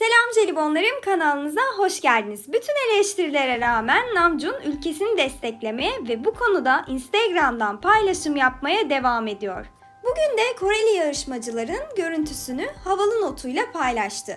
Selam jelibonlarım kanalınıza hoş geldiniz. Bütün eleştirilere rağmen Namjoon ülkesini desteklemeye ve bu konuda Instagram'dan paylaşım yapmaya devam ediyor. Bugün de Koreli yarışmacıların görüntüsünü havalı notuyla paylaştı.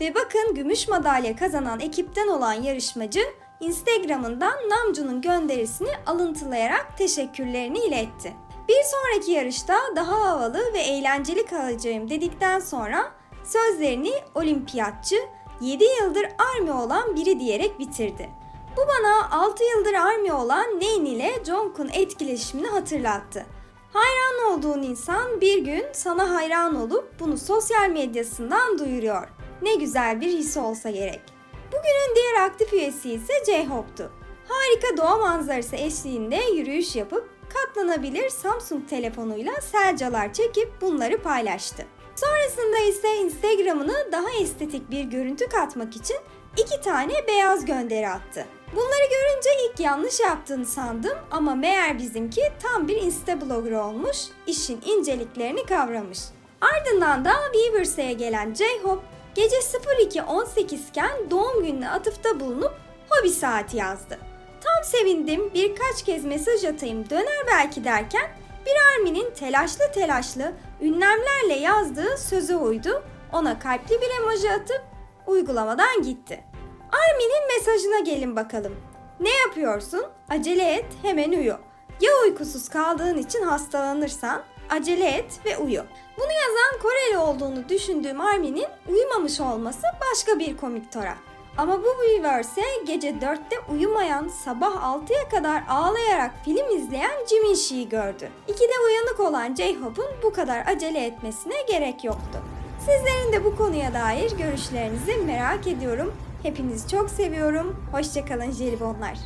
Ve bakın gümüş madalya kazanan ekipten olan yarışmacı Instagram'ından Namjoon'un gönderisini alıntılayarak teşekkürlerini iletti. Bir sonraki yarışta daha havalı ve eğlenceli kalacağım dedikten sonra sözlerini olimpiyatçı 7 yıldır army olan biri diyerek bitirdi. Bu bana 6 yıldır army olan Nain ile Jongkun etkileşimini hatırlattı. Hayran olduğun insan bir gün sana hayran olup bunu sosyal medyasından duyuruyor. Ne güzel bir his olsa gerek. Bugünün diğer aktif üyesi ise J-Hope'tu. Harika doğa manzarası eşliğinde yürüyüş yapıp katlanabilir Samsung telefonuyla selcalar çekip bunları paylaştı. Sonrasında ise Instagram'ını daha estetik bir görüntü katmak için iki tane beyaz gönderi attı. Bunları görünce ilk yanlış yaptığını sandım ama meğer bizimki tam bir insta blogger olmuş, işin inceliklerini kavramış. Ardından da Weavers'e gelen J-Hope gece 02.18 iken doğum gününe atıfta bulunup hobi saati yazdı. Tam sevindim birkaç kez mesaj atayım döner belki derken bir Armin'in telaşlı telaşlı ünlemlerle yazdığı söze uydu. Ona kalpli bir emoji atıp uygulamadan gitti. Armin'in mesajına gelin bakalım. Ne yapıyorsun? Acele et, hemen uyu. Ya uykusuz kaldığın için hastalanırsan acele et ve uyu. Bunu yazan Koreli olduğunu düşündüğüm Armin'in uyumamış olması başka bir komik tora. Ama bu Weverse gece 4'te uyumayan, sabah 6'ya kadar ağlayarak film izleyen Jimin gördü. İkide uyanık olan J-Hope'un bu kadar acele etmesine gerek yoktu. Sizlerin de bu konuya dair görüşlerinizi merak ediyorum. Hepinizi çok seviyorum. Hoşçakalın jelibonlar.